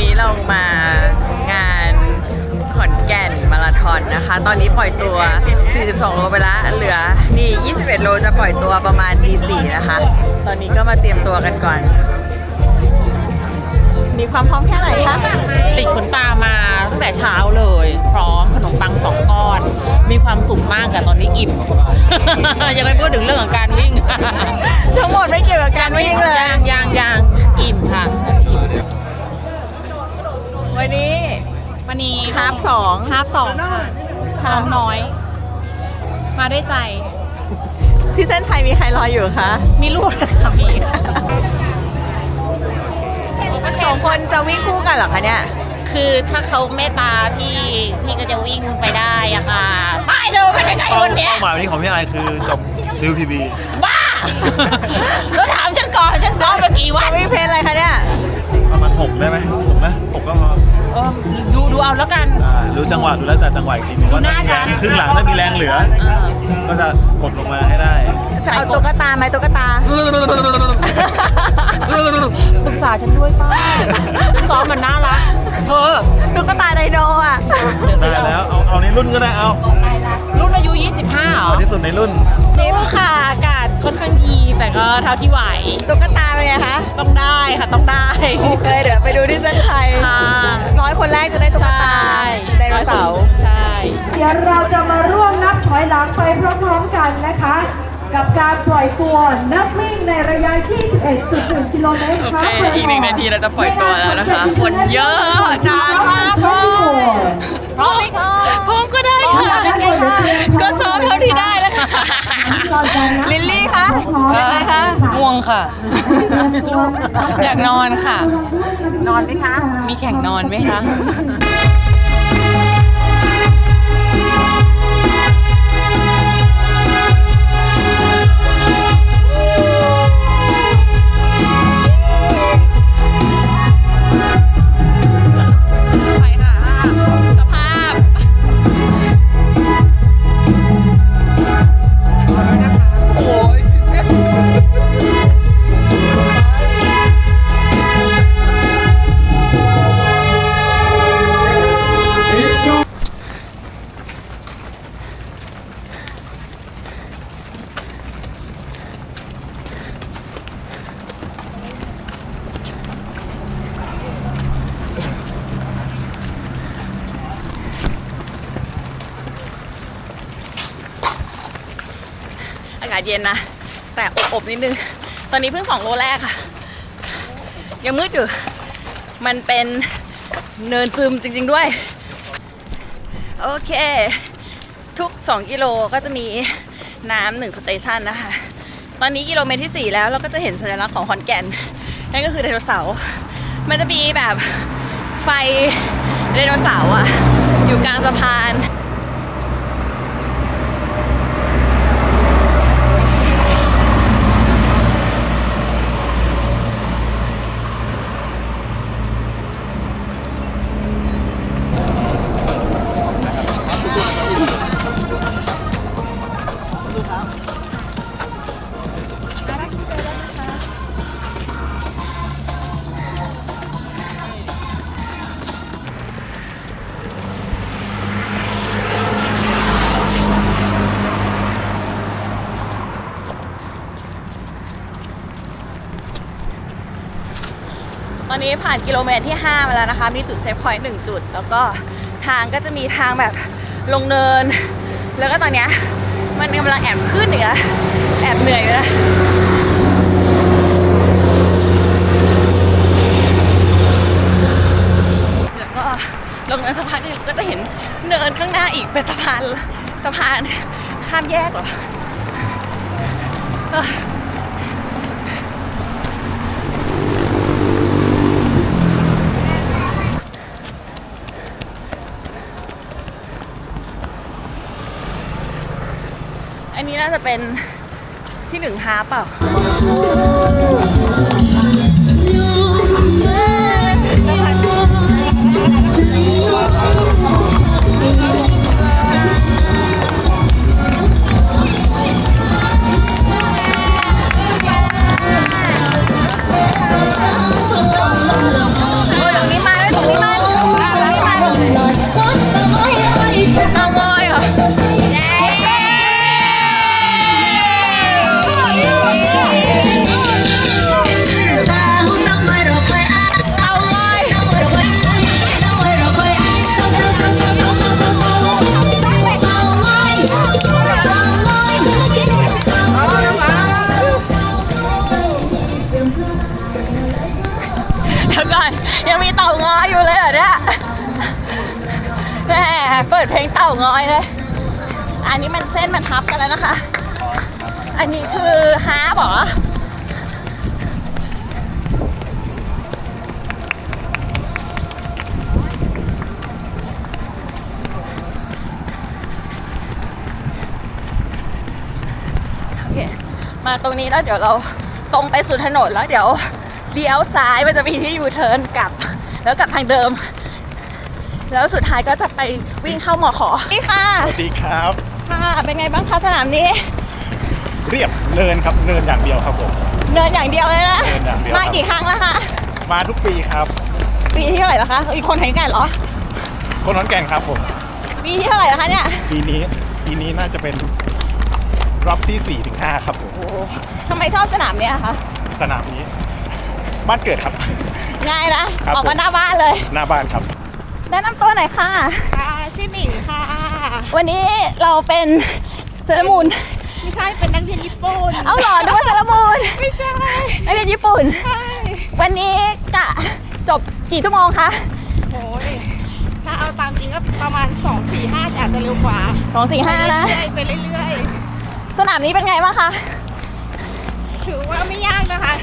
นี้เรามางานขอนแก่นมาราธอนนะคะ ตอนนี้ปล่อยตัว 42 โลไปแล้วเหลือ นี่ 21 โลจะปล่อยตัวประมาณดี4นะคะ ตอนนี้ก็มาเตรียมตัวกันก่อน มีความพร้อมแค่ไหนคะ ติดขนตามาตั้งแต่เช้าเลย พร้อมขนมปังสองก้อน มีความสุขมากกับตอนนี้อิ่ม ยังไม่พูดถึงเรื่องของการวิ่ง ทั้งหมดไม่เกี่ยวกับการวิ่งเลยยางยางยางอิ่มค่ะวั นนี้วันนี้ฮาล์ฟสองฮาร์ฟสองค่ะซ้อมน้อย มาด้วยใจ ที่เส้นชัยมีใครรออยู่คะ มีลูกและสามีค่ะสองคนจะวิ่งคู่กันเหรอคะเนี่ย คือถ้าเขาเมตตาพี่ พี่ก็จะวิ่งไปได้อะค่ะไปเดินไปได้ไงวันเนี้ยเป้าหมายวันนี้ของพี่ไอคือจบดิวพีบีบ้าก็ถามฉันก่อนฉันซ้อมมากี่วันวิ่งเพลอะไรคะเนี่ยประมาณ หกได้ไหมหกนะหกก็พอเออดูดูเอาแล้วกัน อ่าดูจังหวะดูแล้วแต่จังหวะอีกทีนึงดูว่าหน้าฉัน ครึ่งหลังถ้ามีแรงเหลือก็จะกดลงมาให้ได้ จะเอาตุ๊กตาไหมตุ๊กตา ปรึกษาฉันด้วยป้าจะซ้อมมันน่ารักเธอตุ๊กตาไดโนอะ ได้แล้วเอาเอาในรุ่นก็ได้เอารุ่นอายุ 25เหรอเอาที่สุดในรุ่น สู้ค่ะอากาศค่อนข้างดีแต่ก็เท่าที่ไหว ตุ๊กตาเป็นไงคะ ต้องได้ค่ะต้องได้ โอเคเดี๋ยวไปดูที่เส้นชัยค่ะ ร้อยคนแรกจะได้ตุ๊กตาไดโนเสาร์ ใช่ เดี๋ยวเราจะมาร่วมนับถอยหลังไปพร้อมๆกันนะคะ กับการปล่อยตัวนักวิ่งในระยะ 21.1 กิโลเมตรโอเคอีกหนึ่งนาทีเราจะปล่อยตัวแล้วนะคะ คนเยอะจังมากพร้อมพร้อมไหมคะพร้อมก็ได้ค่ะ ก็ซ้อมเท่าที่ได้แล้วค่ะ ลิลลี่คะเป็นไงคะง่วงค่ะ อยากนอนค่ะ นอนไหมคะ มีแข่งนอนไหมคะ เย็นนะ แต่อบๆนิดนึง ตอนนี้เพิ่งสองโลแรกค่ะ ยังมืดอยู่ มันเป็นเนินซึมจริง ๆด้วย โอเค ทุก 2 กิโลก็จะมีน้ำหนึ่งสเตชันนะคะ ตอนนี้กิโลเมตรที่ 4 แล้วเราก็จะเห็นสัญลักษณ์ของขอนแก่น นั่นก็คือไดโนเสาร์มันจะมีแบบไฟไดโนเสาร์อะอยู่กลางสะพาน อนนี้ผ่านกิโลเมตรที่ 5 มาแล้วนะคะ มีจุดเช็คพอยต์หนึ่งจุด แล้วก็ทางก็จะมีทางแบบลงเนิน แล้วก็ตอนเนี้ยมันกำลังแอบขึ้นอีกแล้วแอบเหนื่อยอยู่แล้วแล้วก็ลงเนินสักพักหนึงก็จะเห็นเนินข้างหน้าอีกเป็นสะพานสะพานข้ามแยกเหรอเอ้อ อั นนี้น่าจะเป็นที่หนึ่งฮาร์ปเปล่า เต่างอยเลย อันนี้มันเส้นมันทับกันแล้วนะคะ อันนี้คือฮาร์บหรอโอเคมาตรงนี้แล้วเดี๋ยวเราตรงไปสู่ถนนแล้วเดี๋ยวเลี้ยวซ้ายมันจะมีที่ยูเทิร์นกลับ แล้วกลับทางเดิม แล้วสุดท้ายก็จะไปวิ่งเข้าหมอขอนี่ค่ะ สวัสดีครับ ค่ะ เป็นไงบ้างคะสนามนี้ เรียบเนินครับเนินอย่างเดียวครับผมเดินอย่างเดียวเลยนะเดินอย่างเดียวมากี่ครั้งแล้วคะ มาทุกปีครับ ปีที่เท่าไหร่แล้วคะอีกคนไหนกันเหรอ คนขอนแก่นครับผมปีที่เท่าไหร่แล้วคะเนี่ย ปีนี้ปีนี้น่าจะเป็นรอบที่4ี่ถึงห้าครับผมทำไมชอบสนามเนี้ยคะ สนามนี้ บ้านเกิดครับ ง่ายนะ ครับ ออกมาผมหน้าบ้านเลย หน้าบ้านครับ แนะนำตัวหน่อยค่ะ ค่ะชื่อหนิงค่ะ วันนี้เราเป็นเซเลมูนไม่ใช่เป็นนักเรียนญี่ปุ่นเอาเหรอนึกว่าเซเลมูนไม่ใช่ไม่เรียนญี่ปุ่น ใช่วันนี้กะจบกี่ชั่วโมงคะโอ้ยถ้าเอาตามจริงก็ประมาณ 2 4 5แต่อาจจะเร็วกว่าสองสี่ห้านะเรื่อยๆไปเรื่อยสนามนี้เป็นไงบ้างคะๆถือว่าไม่ยากนะคะ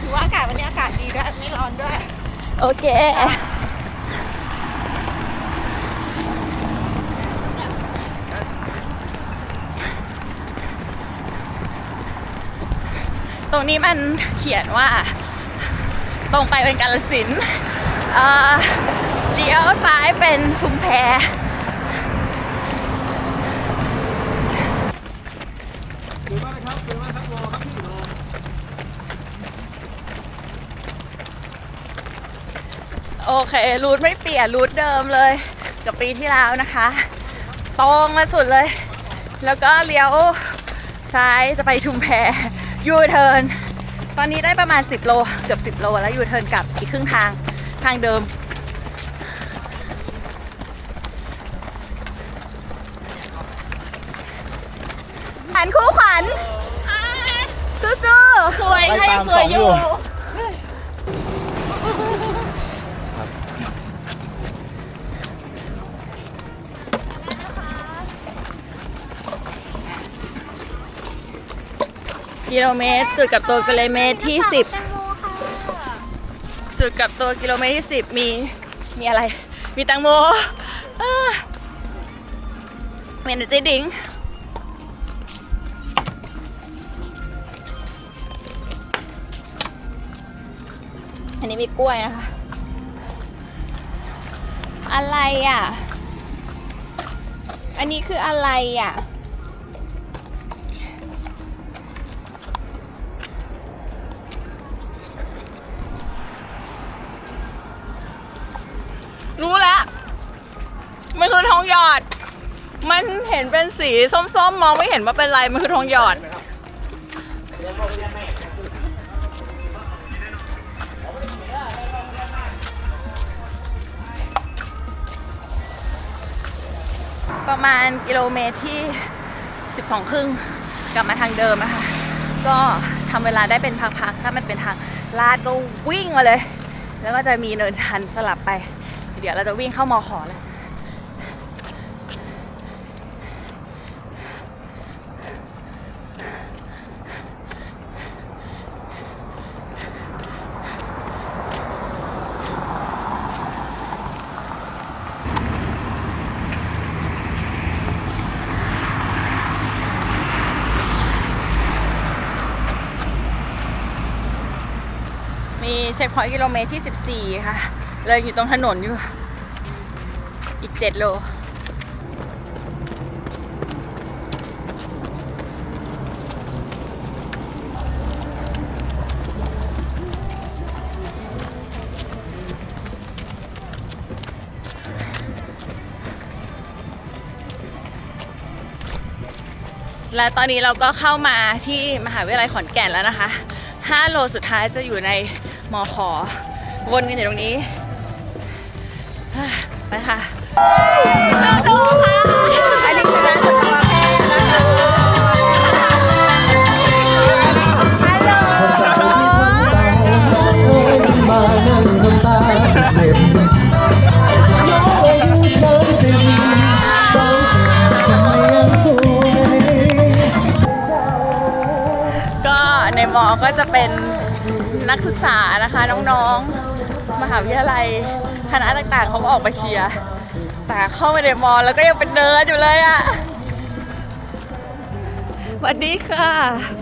ถือว่าอากาศวันนี้อากาศดีด้วยไม่ร้อนด้วย โอเค ตรงนี้มันเขียนว่า ตรงไปเป็นกาลสินเอ่อเลี้ยวซ้ายเป็นชุมแพโอเค รูทไม่เปลี่ยน รูทเดิมเลย กับปีที่แล้วนะคะ ตรงมาสุดเลย แล้วก็เลี้ยวซ้ายจะไปชุมแพ ยูเทิร์นตอนนี้ได้ประมาณ 10 โล เกือบ 10 โล แล้วยูเทิร์นกลับอีกครึ่งทางทางเดิมขวัญคู่ขวัญสู้ๆ สวยค่ะยังสวยอยู่ กิโลเมตร จุดกับตัวกิโลเมตรที่ 10 จุดกับตัวกิโลเมตรที่ 10 มีมีอะไร มีแตังโมอ่าเมนเจดิงอันนี้มีกล้วยนะคะ อะไรอะ อันนี้คืออะไรอะ มันเห็นเป็นสีส้มๆ มองไม่เห็นว่าเป็นไร มันคือทองหยอด ประมาณกิโลเมตรที่ 12 ครึ่ง กลับมาทางเดิมนะคะ ก็ทำเวลาได้เป็นพักๆ ถ้ามันเป็นทางลาดก็วิ่งมาเลย แล้วก็จะมีเนินชันสลับไป เดี๋ยวเราจะวิ่งเข้ามอขอแล้ว ใเช็คพอยต์กิโลเมตรที่ 14 ค่ะ เลยอยู่ตรงถนนอยู่ อีก 7 โลและตอนนี้เราก็เข้ามาที่มหาวิทยาลัยขอนแก่นแล้วนะคะ 5 โลสุดท้ายจะอยู่ใน มอขอ วนกันอยู่ตรงนี้ไปค่ะสู้ๆค่ะอันนี้คือร้านสัตวแพทย์นะคะฮัลโหลมานั่งน้ำตาเด็บยกอายุสามสิบสองสิบทำไมยังสวยก็ในมอก็จะเป็น นักศึกษานะคะ น้องๆ มหาวิทยาลัยคณะต่างๆเขาก็ออกมาเชียร์แต่เข้ามาในมอแล้วก็ยังเป็นเดินอยู่เลยอะ่ะสวัสดีค่ะ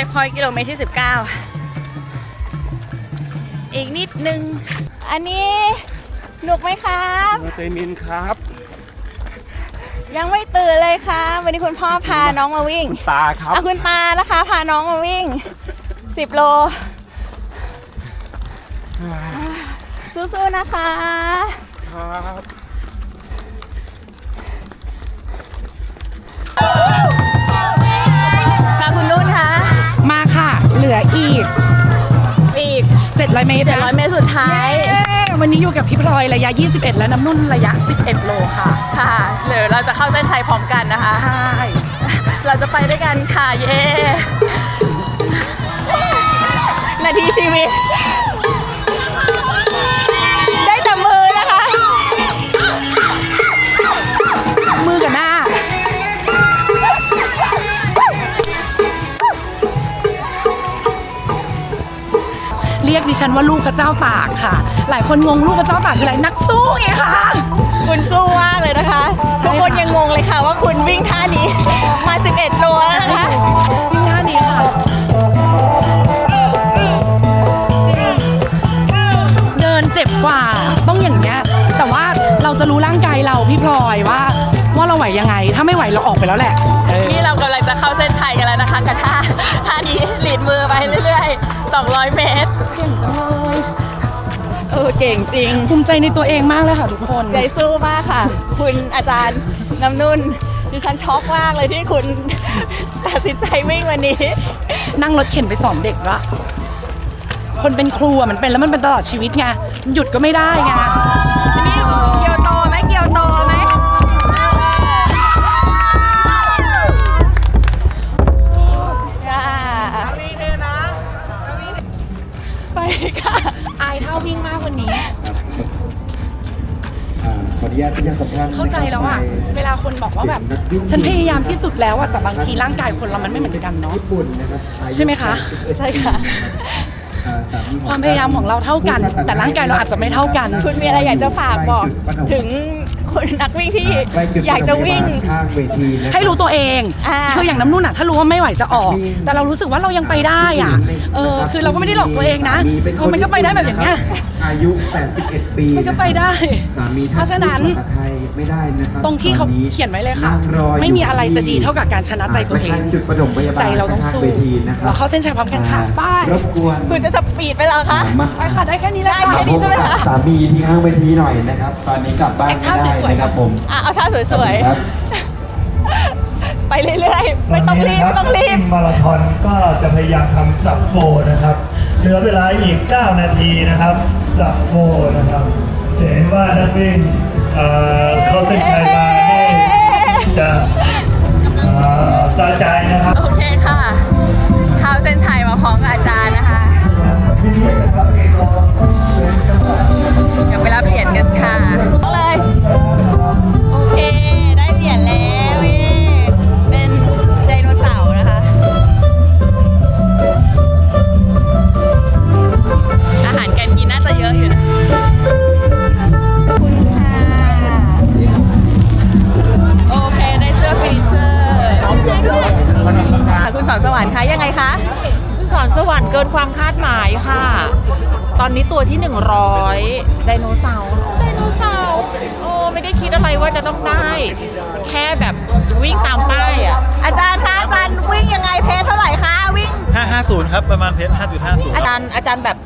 ช็คพอยต์กิโลเมตรที่ 19 อีกนิดนึง อันนี้หนุกไหมครับเตมินครับ ยังไม่ตื่นเลยค่ะวันนี้คุณพ่อพาน้องมาวิ่ง ตาครับอะคุณตานะคะ พาน้องมาวิ่ง 10 โล สู้ๆนะคะ ครับค่ะคุณนุ่นคะมาค่ะเห ลืออีก อีก 700 เมตรนะ700 เมตรสุดท้าย เย้วันนี้อยู่กับพี่พลอยระยะ 21 และน้ำนุ่นระยะ 11 โลค่ะ ค่ะเดี๋ยวเราจะเข้าเส้นชัยพร้อมกันนะคะ ใช่ เราจะไปด้วยกันค่ะ เย้ นาทีชีวิต รียกดิฉันว่าลูกพระเจ้าตากค่ะ หลายคนงงลูกพระเจ้าตากคืออะไรนักสู้ไงคะคุณสู้มากเลยนะคะใช่ทุกค่ะคนยังงงเลยค่ะว่าคุณวิ่งท่านี้ มา 11 โลแล้วนะคะวิ่งหน้านี้ค่ะจริงเดินเจ็บกว่าต้องอย่างเงี้ยแต่ว่าเราจะรู้ร่างกายเราพี่พลอยว่าว่าเราไหวยังไง ถ้าไม่ไหวเราออกไปแล้วแหละเออนี่เรากำลังจะเข้าเส้นชัยกันแล้วนะคะกับท่าท่านี้หลีดมือไปเรื่อยๆ 200 เมตรเก่งจังเลยเออเก่งจริง ภูมิใจในตัวเองมากเลยค่ะทุกคนใจสู้มากค่ะ คุณอาจารย์น้ำนุ่นดิฉันช็อกมากเลยที่คุณตัดสินใจวิ่งวันนี้ นั่งรถเข็นไปสอนเด็กละคนเป็นครูอะมันเป็นแล้วมันเป็นตลอดชีวิตไงมันหยุดก็ไม่ได้ไง นี่ายเท่าวิ่งมากวันนี้ อ่าขออนุญาตประชาสัมพันธ์เข้าใจแล้วอะเวลาคนบอกว่าแบบ ฉันพยายามที่สุดแล้วอะแต่บางทีร่างกายคนเรามันไม่เหมือนกันเนาะ ญี่ปุ่นนะครับอายุใช่ไหมคะ ใช่ค่ะ อ่าสมีขความพยายามของเราเท่ากัน แต่ร่างกายเราอาจจะไม่เท่ากัน คุณมีอะไรอยากจะฝากบอกถึง คนนักวิ่งที่ ใกล้จุดอยากจะวิ่งข้างเวทีนะครับ ให้รู้ตัวเองอ่า คืออย่างน้ำนุ่นอะถ้ารู้ว่าไม่ไหวจะออก แต่เรารู้สึกว่าเรายังไปได้อะเออ คือเราก็ไม่ได้หลอกตัวเองนะเออมันก็ไปได้แบบอย่างเงี้ย อายุ 81 ปีมันก็ไปได้ สามีเพราะฉะนั้นภาษาไทยไม่ได้นะครับตรงที่เขาตอเขียนไว้เลยค่ะ นั่งรออยู่ไม่มีอะไรจะดีเท่ากับการชนะใจตัวเองจุดประถมพยาบาลใจเราต้องสู้ข้ๆเวทีนะครับเราเข้าเส้นชัยพร้อมกันค่ะไป้ายรบกวนคุณจะสปีดไปแล้วคะมาไปค่ะได้แค่นี้แหละได้ค่ะ แค่นี้ พบกับสามีที่ข้างเวทีหน่อยนะครับ ตอนนี้กลับบ้านแอคท่าไม่ได้สวยๆนะครับผมอะเอาท่าสวยครับ ๆ ไปเรื่อยๆ ไม่ต้องรีบ ไม่ต้องรีบ มาราธอนก็จะพยายามทำสับโฟนะครับ เหลือเวลาอีก 9 นาทีนะครับ สับโฟนะครับจะเห็นว่านักวิ่งเอ่อเข้าเส้นชัยมาได้จะเอ่อสะใจนะครับ โอเคค่ะ เข้าเส้นชัยมาพร้อมกับอาจารย์นะคะ โอ้ไม่ได้คิดอะไรว่าจะต้องได้ แค่แบบวิ่งตามป้ายอะอาจารย์คะอาจารย์วิ่งยังไงเพจเท่าไหร่คะวิ่ง 550 ครับ ประมาณเพชร5.50อาจารย์อาจารย์แบบ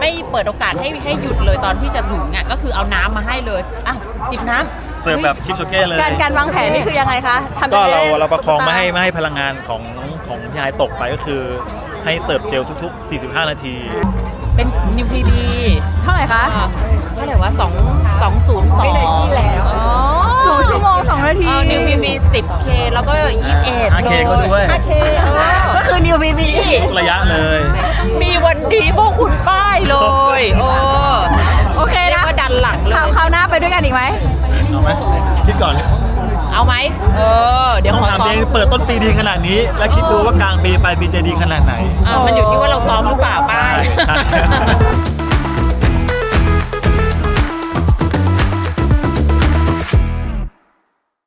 ไม่เปิดโอกาสให้ให้หยุดเลยตอนที่จะถึงอะก็คือเอาน้ำมาให้เลยอะจิบน้ำเสิร์ฟแบบคลิปโชเก้เลย การการวางแผนนี่คือยังไงคะทำก็ยังไงเราให้เราประคองไม่ให้ตุ๊กตาไม่ให้พลังงานของของพี่ไฮตกไปก็คือ ให้เสิร์ฟเจลทุก ๆ 45 นาที เป็นนิวพีบีเท่าไหร่คะเท่าไหร่วะสองสองศูนย์สองอ๋อสองชั่วโมงสองนาทีเออนิวพีบีสิบเคแล้วก็ยี่สิบเอ็ด 5K ก็ด้วยห้าเคเออก็คือนิวบีบีทุกระยะเลย มีวันดีพวกคุณป้ายเลย โอ้โอเคเรียนะกว่าดันหลังเลคราวยคราวหน้าไปด้วยกันอีกไหมเอาไหมคิดก่อน เอาไหมเออ เดี๋ยวต้อของถามซ้อเอมงเปิดต้นปีดีขนาดนี้ แล้วคิดดูว่ากลางปีปลายปีจะดีขนาดไหน อะมันอยู่ที่ว่าเราซ้อมหรือเปล่าป้าย ใช่